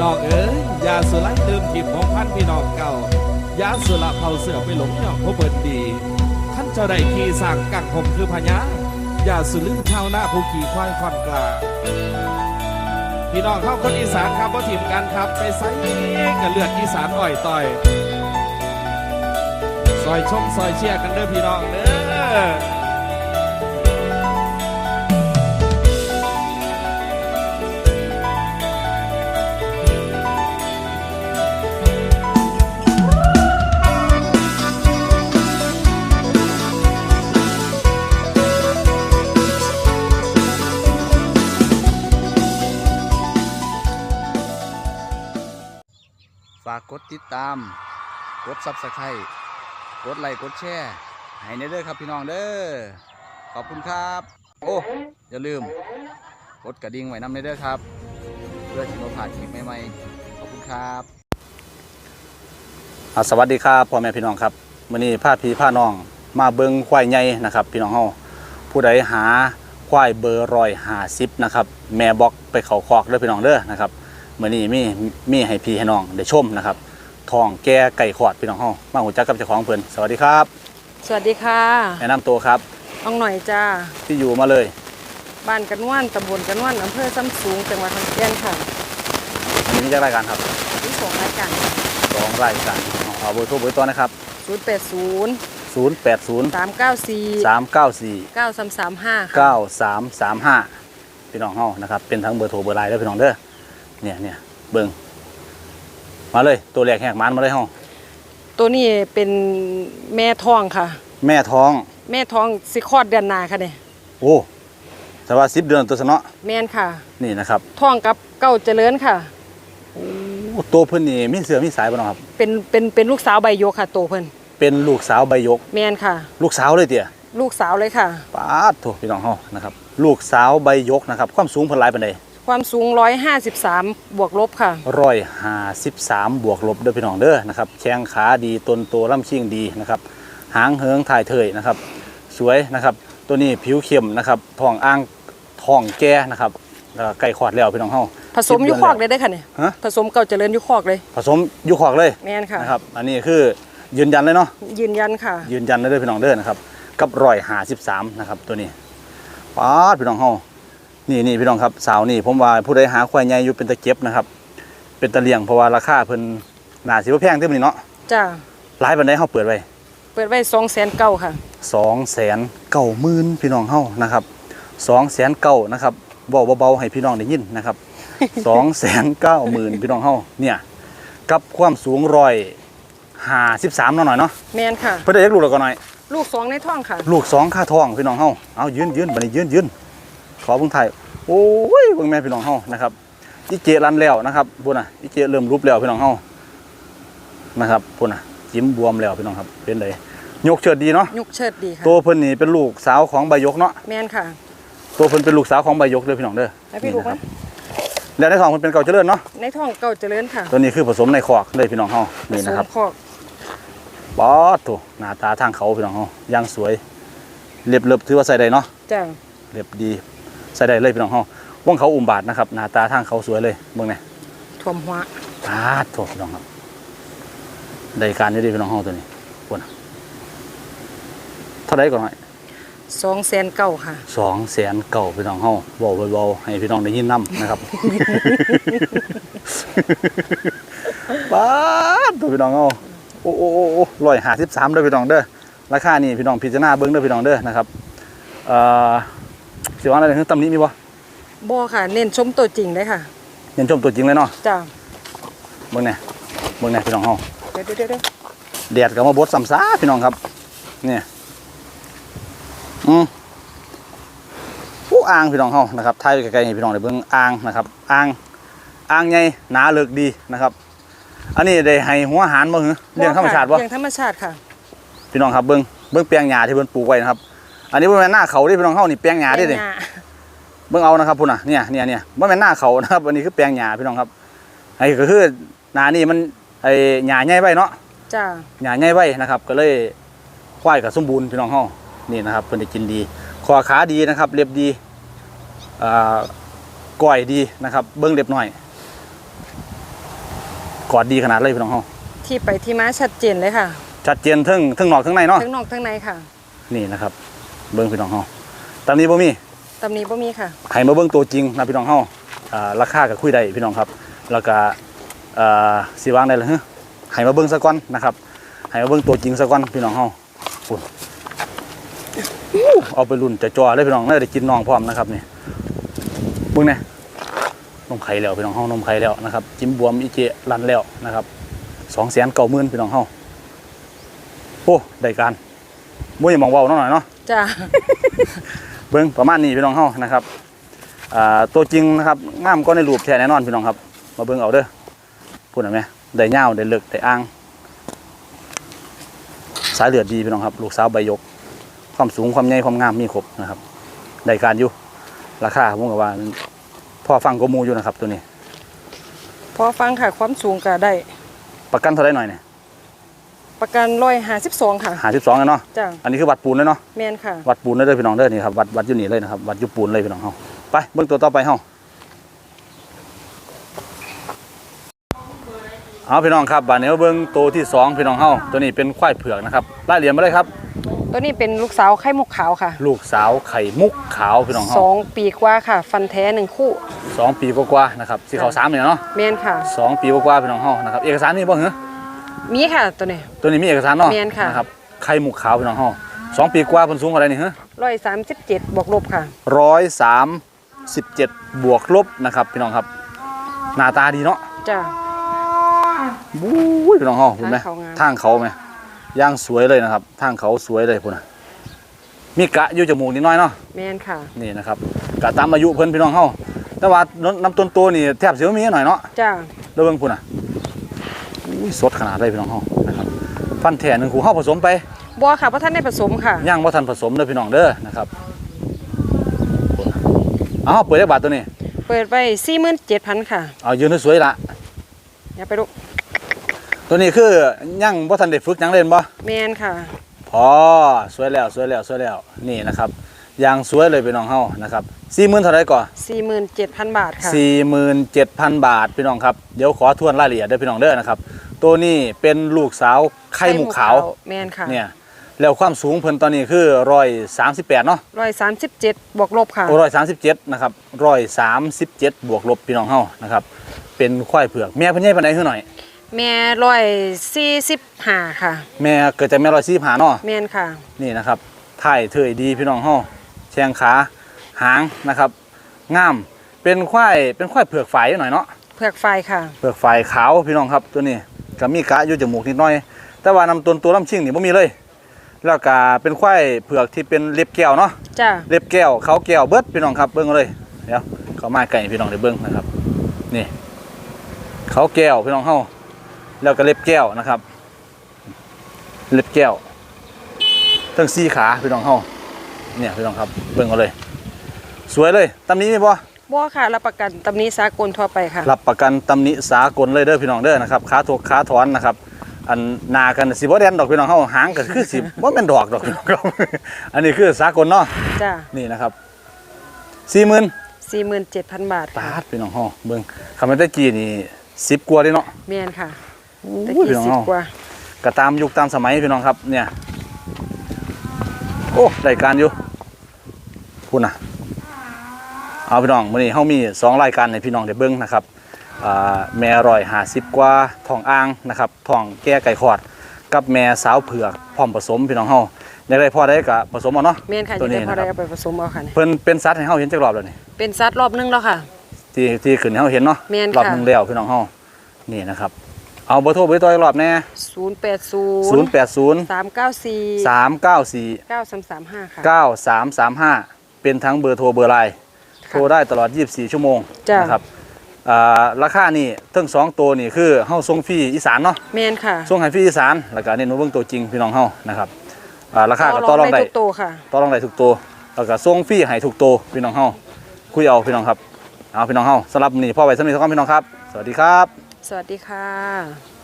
น้องเอ๋ยยาสุไลลืมทิมของพันพี่น้องเก่ายาสุละเผาเสือไปหลงย่องพบเบิดดีท่านเจ้าได้ขี่สั่งกังผมคือพญายาสุลืมชาวนาผู้ขี่ควายคอนกลาพี่น้องเข้าคนอีสานครับว่าทีมกันครับไปไซกันเลือดอีสานอ่อยต่อยซอยชมซอยเชียร์กันเด้อพี่น้องเด้อ ติดตาม กดซับสไครต์กดไลค์กดแชร์ให้ในเด้อครับพี่น้องเด้อขอบคุณครับ โอ้อย่าลืม กดกระดิ่งไว้นำในเด้อครับ เพื่อที่เราผ่านคลิปใหม่ๆขอบคุณครับสวัสดีครับพ่อแม่พี่น้องครับวันนี้พาพี่พาน้องมาเบิงควายใหญ่นะครับ พี่น้องเฮาผู้ใดหาควายเบอร์รอยหาซิปนะครับแม่บอกไปเขาคอกเด้อพี่น้องเด้อนะครับมื่อนี้มีมีให้พี่ให้น้องได้ชมนะครับ ทองแก่ไก่ขอดพี่น้องเฮามาหูจักกับเจ้าของเพิ่นสวัสดีครับ สวัสดีค่ะแนะนำตัวครับน้องหน่อยจ้า ที่อยู่มาเลยบ้านกันนวนตำบลกันนวนอำเภอซ้ำสูงจังหวัดขอนแก่นค่ะอันนี้มีจักรายการครับที่สองรายการสองรายการเอาเบอร์โทรเบอร์ตัวนะครับ0 8 0 080 3 9 4 394 9 3 3 5 9335พี่น้องเฮานะครับเป็นทั้งเบอร์โทรเบอร์ไลน์เด้อพี่น้องเด้อเนี่ยเนี่ยเบิ่ง มาเลยตัวแรกแหกมันมาเลยเฮาตัวนี้เป็นแม่ท้องค่ะ แม่ท้อง แม่ท้องสิคลอดเดือนหนาค่ะเนี่ยโอ้แต่ว่า10เดือนตัวซะเนาะแม่นค่ะ นี่นะครับท้องกับเก้าเจริญค่ะโอ้ตัวเพิ่นนี่มีเสือมีสายบ่เนาะครับเป็นเป็นเป็นลูกสาวใบยกค่ะโตเพิ่นเป็นลูกสาวใบยก แม่นค่ะ ลูกสาวเลยเตี่ยลูกสาวเลยค่ะปาดโถพี่น้องเฮานะครับ ลูกสาวใบยกนะครับ ความสูงเพิ่นหลายปานใด ความสูง 153 บวกลบค่ะ153บวกลบเด้อพี่น้องเด้อนะครับแข้งขาดีต้นโตลำชิ่งดีนะครับหางเหิงถ่ายเถยนะครับ สวยนะครับ ตัวนี้ผิวเข้มนะครับท้องอ่างท้องแก่นะครับแล้วก็ใกล้คลอดแล้วพี่น้องเฮาผสมอยุคอกเลยได้อค่ะเนี่ยฮะผสมเก้าเจริญอยุคอกเลยผสมอยู่คอกเลยแม่นค่ะ นะครับอันนี้คือยืนยันเลยเนาะ ยืนยันค่ะ ยืนยันได้เลยพี่น้องเด้อนะครับ กับรอยหาสิบสามนะครับตัวนี้ป้าดพี่น้องเฮา นี่นี่พี่น้องครับสาวนี่ผมว่าผู้ใดหาควายใหญ่อยู่เป็นตะเก็บนะครับ เป็นตะเลียงเพราะว่าราคาเพิ่นน่าสิบ่แพงเท่านี้เนาะจ้าหลายปานใดเฮาเปิดไว้เปิดไว้สองแสนเก้าค่ะ2แสนเก้าหมื่นพี่น้องเฮานะครับ2แสนเก้านะครับเว้าเบาๆให้พี่น้องได้ยินนะครับ2แสนเก้าหมื่นพี่น้องเฮาเนี่ยกับความสูงรอยหาสิบสามหน่อยเนาะแมนค่ะเพิ่นได้ยักลูกแล้วก็หน่อย ลูกสองในท้องค่ะ ลูกสองค่าทองพี่น้องเฮาเอายืนยืนบัดนี้ยืนยืน ขอเบิ่งไทยโอ้ยเบิ่งแม่พี่น้องเฮานะครับอีเจรันแล้วนะครับพุ่นน่ะอีเจเริ่มรูปแล้วพี่น้องเฮานะครับพุ่นน่ะจิ้มบวมแล้วพี่น้องครับเป็นไดยกเชิดดีเนาะยุกเชิดดีค่ะตัวเพิ่นนี่เป็นลูกสาวของใบยกเนาะแมนค่ะ ตัวเพิ่นเป็นลูกสาวของใบยกเด้อพี่น้องเด้อแล้วพี่ลูกนี่มั้นะครัแล้วในท้องเพิ่นเป็นเก่าเจริญเนาะในท้องเก้าเจริญค่ะ ตัวนี้คือผสมในคอกเลยพี่น้องเฮานี่นะครับผสมคอกป๊อดโถหน้าตาทางเขาพี่น้องเฮาย่างสวยเล็บเล็บถือว่าใส่ได้เนาะจ้าเรียบดี ใส่ได้เลยพี่น้องเฮาว่องเขาอุ่มบาทนะครับหน้าตาทางเขาสวยเลยเบิ่งแหน่ถ่วมหัวปาดโถพี่น้องครับได้การอยู่ดีพี่น้องเฮาตัวนี้ปวนะเท่าไรก่อนหน่อยสองแสนเก้าค่ะสองแสนเก่าพี่น้องเฮาเบาเบาๆให้พี่น้องได้ยินนํนะครับปาดตัวพี่น้องเฮาโอ้โอ้โอ้โอ้ร้อยห้าสิบสามเด้อพี่น้องเด้อราคานี่พี่น้องพิจารณาเบิ่งเด้อพี่น้องเด้อนะครับเอ่อ สิว่าอะไรคือตำหนี้มีบ่บ่ค่ะ เน้นชมตัวจริงเลยค่ะเห็นชมตัวจริงเลยเนาะจ้าเบิ่งแหน่เบิ่งแหน่พี่น้องเฮาเดี๋ยวเดี๋ยวเดี๋ยวแดดก็มาบดซ้ำซาพี่น้องครับ เนี่ยอืมผู้อ่างพี่น้องเฮานะครับถ่ายไกลๆให้พี่น้องได้เบิ่งอ่างนะครับอ่างอ่างใหญ่หนาเลิกดีนะครับ อันนี้ได้ให้หัวอาหารบ่หือเลี้ยงธรรมชาติบ่เลี้ยงธรรมชาติค่ะ พี่น้องครับเบิ่งเบิ่งแปลงหญ้าที่เพิ่นปลูกไว้นะครับ อันนี้บ่แม่นหน้าเขาเด้พี่น้องเฮานี่แปลงหญ้าเด้เด้ลี้ยงหญ้เบิ่งเอานะครับพุ่นน่ะเนี่ยเนี่ยเนี่ยบ่แม่นหน้าเขานะครับอันนี้คือแปลงหญ้าพี่น้องครับไอ้ก็คือหน้านี่มันไอ้หญ้าใหญ่ไว้เนาะจ้าหญ้าใหญ่ไว้นะครับ ก็เลยควายกับสมบูรณ์พี่น้องเฮานี่นะครับเพิ่นได้กินดีคอขาดีนะครับเล็บดีอ่าก้อยดีนะครับ เบิ่งเล็บหน่อย กอดดีขนาดเลยพี่น้องเฮาที่ไปที่มาชัดเจนเลยค่ะ ชัดเจนเทั้งเทั้งนอกเทั้งในเนาะทั้งนอกทั้งในค่ะ นี่นะครับ เบิ้งพี่น้องเฮาตามนี้บ่มีตำหนี้บ่มีค่ะ ให้มาเบิ้งตัวจริงนะพี่น้องเฮาอ่าราคาก็คุยได้พี่น้องครับ แล้วก็อ่าสิวางได้เลยฮะให้มาเบิ้งซะก่อนนะครับให้มาเบิ้งตัวจริงซะก่อนพี่น้องเฮาโอ้ยเอาไปรุ่นจะจ่อเลยพี่น้องน่าจะได้กินน้องพร้อมนะครับนี่เบิ้งเนี่ยนมไข่แล้วพี่น้องเฮานมไข่แล้วนะครับ จิ้มบวมอีเจรันแล้วนะครับสองแสนเก้าหมื่นพี่น้องเฮาโอ้ได้การ มุ้ยมองเว้าหน่อยเนาะจ้าเบิ้งประมาณนี้พี่น้องเฮานะครับอ่าตัวจริงนะครับงามก็ในรูปแท้แน่นอนพี่น้องครับ มาเบิ้งเอาเด้อพูดหน่อยไหมได้เงาวได้เลิกได้อ้าง สายเลือดดีพี่น้องครับ ลูกสาวใบยก ความสูงความใหญ่ความงามมีครบนะครับได้การอยู่ราคาผมกับว่าพ่อฟังก็มูอยู่นะครับตัวนี้ พอฟังค่ะความสูงก็ได้ ประกันเท่าไรหน่อยเนี่ย ประกันร้อยห้าสิบสองค่ะ หาสิบสองเนาะจ้าอันนี้คือวัดปูนเลยเนาะแมนค่ะ วัดปูนเลยเด้อพี่น้องเด้อนี่ครับวัดวัดอยู่นี่เลยนะครับวัดอยู่ปูนเลยพี่น้องเฮาไปเบิ่งตัวต่อไปเฮาเอาพี่น้องครับบาดนี้มาเบิ่งตัวที่สองพี่น้องเฮาตัวนี้เป็นควายเผือกนะครับไล่เหรียญมาเลยครับ ตัวนี้เป็นลูกสาวไข่มุกขาวค่ะลูกสาวไข่มุกขาวพี่น้องสเฮาองปีกว่าค่ะ ฟันแท้หนึ่งคู่ สองปีกว่าๆนะครับสิเขาสามเนี่ยเนาะแมนค่ะ สองปีกว่าๆพี่น้องเฮานะครับเอกสารนี่บ่เหรอ มีค่ะตัวนี้ ตัวนี้มีเอกสารเนาะแม่นค่ะ นะครับไข่มุกขาวพี่น้องเฮาสองปีกว่าเพิ่นสูงเท่าไหร่นี่ฮะ ร้อยสามสิบเจ็ดบวกลบค่ะ ร้อยสามสิบเจ็ดบวกลบนะครับ พี่น้องครับ หน้าตาดีเนาะจ้า บู๊ยพี่น้องเฮาเห็นไหมทางเขางาม ทางเขาไหมย่างสวยเลยนะครับ ทางเขาสวยเลยพุ่นน่ะมีกะอยู่จมูกนิดน้อยเนาะแมนค่ะนี่นะครับกะตามอายุเพิ่นพี่น้องเฮาแต่ว่าน้ำต้นตัวนี่แทบสิบ่มีหน่อยเนาะจ้าแล้วเบิ่งพุ่นน่ะ อุ้ยสดขนาดเลยพี่น้องเฮานะครับฟันแท้หนึ่งคู่เฮาผสมไปบัวค่ะเพราะท่านได้ผสมค่ะย่างบ่ทันผสมเด้อพี่น้องเด้อนะครับเอาเปิดได้บาทตัวนี้ เปิดไปสี่หมื่นเจ็ดพันค่ะเอายืนให้สวยละอย่าไปลูกตัวนี้คือย่างบ่ทันได้ฝึกหยังเล่นบ่แมนค่ะพอสวยแล้วสวยแล้วสวยแล้วนี่นะครับยางสวยเลยพี่น้องเฮานะครับสี่หมื่นเท่าไหรก่อนสี่หมื่นเจ็ดพันบาทค่ะสี่หมื่นเจ็ดพันบาทพี่น้องครับเดี๋ยวขอทวนรายละเอียดเด้อพี่น้องเด้อนะครับ ตัวนี้เป็นลูกสาวไข่หมูขาวแมนค่ะเนี่ยแล้วความสูงเพิ่นตอนนี้คือร้อยสามสิบแปดเนาะร้อยสามสิบเจ็ดบวกลบค่ะร้อยสามสิบเจ็ดนะครับร้อยสามสิบเจ็ดบวกลบพี่น้องเฮานะครับ เป็นควายเผือกแม่เพิ่นใหญ่ปานใดคือหน่อย แม่ร้อยสี่สิบห้าค่ะ แม่เกิดจากแม่ร้อยสี่หาเนาะแมนค่ะ นี่นะครับถ่ายเถยดีพี่น้องเฮาแชงขาหางนะครับงามเป็นควายเป็นควายเผือกฝายหน่อยเนาะเผือกไฟค่ะ เผือกฝายขาวพี่น้องครับตัวนี้ ก็มีกะอยู่จมูกนิดหน่อย แต่ว่านำตัวตัวลำชิงนี่บ่มีเลย แล้วก็เป็นควายเผือกที่เป็นเล็บแก้วเนาะจ้าเล็บแก้วเขาแก้วเบิดพี่น้องครับเบิ่งเอาเลยเดี๋ยวเขามาไก่พี่น้องได้เบิ่งนะครับ นี่ เขาแก้วพี่น้องเฮาแล้วก็เล็บแก้วนะครับ เล็บแก้วทั้งสี่ขาพี่น้องเฮาเนี่ยพี่น้องครับเบิ่งเอาเลย สวยเลยตำนี้มีบ่ บัวค่ะรับประกันตำหนี้สากลทั่วไปค่ะ รับประกันตำหนิสากลเลยเด้อพี่น้องเด้อนะครับขาถกขาถอนนะครับ อันหนากันสิบ่แดนดอกพี่น้องเฮาหางก็คือสิบ่แม่นดอกดอกพี่น้องครับ อันนี้คือสากลเนาะจ้านี่นะครับ40,000สี่หมื่นเจ็ดพันบาทบาค่ะทพี่น้องเฮาเบิ่งคำว่าตะกี้นี่10กว่าเด้เนาะ แมนค่ะตะอุ้ยกี้พี่น้องสิบเฮากว่าก็ตามยุคตามสมัยพี่น้องครับเนี่ย โอ้รายการอยู่พูดนะ เอาพี่น้องมื้อนี้เฮามีสองรายการให้พี่น้องได้เบิ่งนะครับอ่าแม่ร้อยห้าสิบกว่าทองอ่างนะครับทองแก้ไก่ขอด กับแม่สาวเผือกพร้อมผสมพี่น้องเฮาอยากได้พ่อได้ก็ผสมเอาเนาะแมนค่ะตัจะวได้นี้พอนะคได้รับเอาไปผสมเอาค่ะนี่เพิ่นเป็นสัตว์ให้เฮาเห็นจักรอบแล้วนี่เป็นซัดรอบนึงแล้วค่ะ ที่ที่ขึ้นให้เฮาเห็นเนาะแม่นรอบค่ะหนึงแล้วพี่น้องเฮานี่นะครับเอาเบอร์โทรเบอร์ตัวอีกรอบแน่ศูนย์แปดศูนย์080สามเก้าสี่394เก้าสามสามห้าค่ะ9335เป็นทั้งเบอร์โทรเบอร์ไลน์ค่ะ โทรได้ตลอด 24 ชั่วโมงจ้ะนะครับอ่าราคานี่ทั้งสองตัวนี่คือเฮาส่งฟรีอีสานเนาะแมนค่ะส่งให้ฟรีอีสานแล้วก็เน้นว่าเบิ่งตัวจริงพี่น้องเฮานะครับอ่าราคาก็ต่อรองได้ทุกโตวค่ะต่อรองได้ทุกตัวแล้วก็ส่งฟรีให้ทุกตัวพี่น้องเฮาคุยเอาพี่น้องครับเอาพี่น้องเฮาสำหรับมื้อนี้พ่อไว้สำหรับนี้ทุกคนพี่น้องครับ สวัสดีครับ สวัสดีค่ะ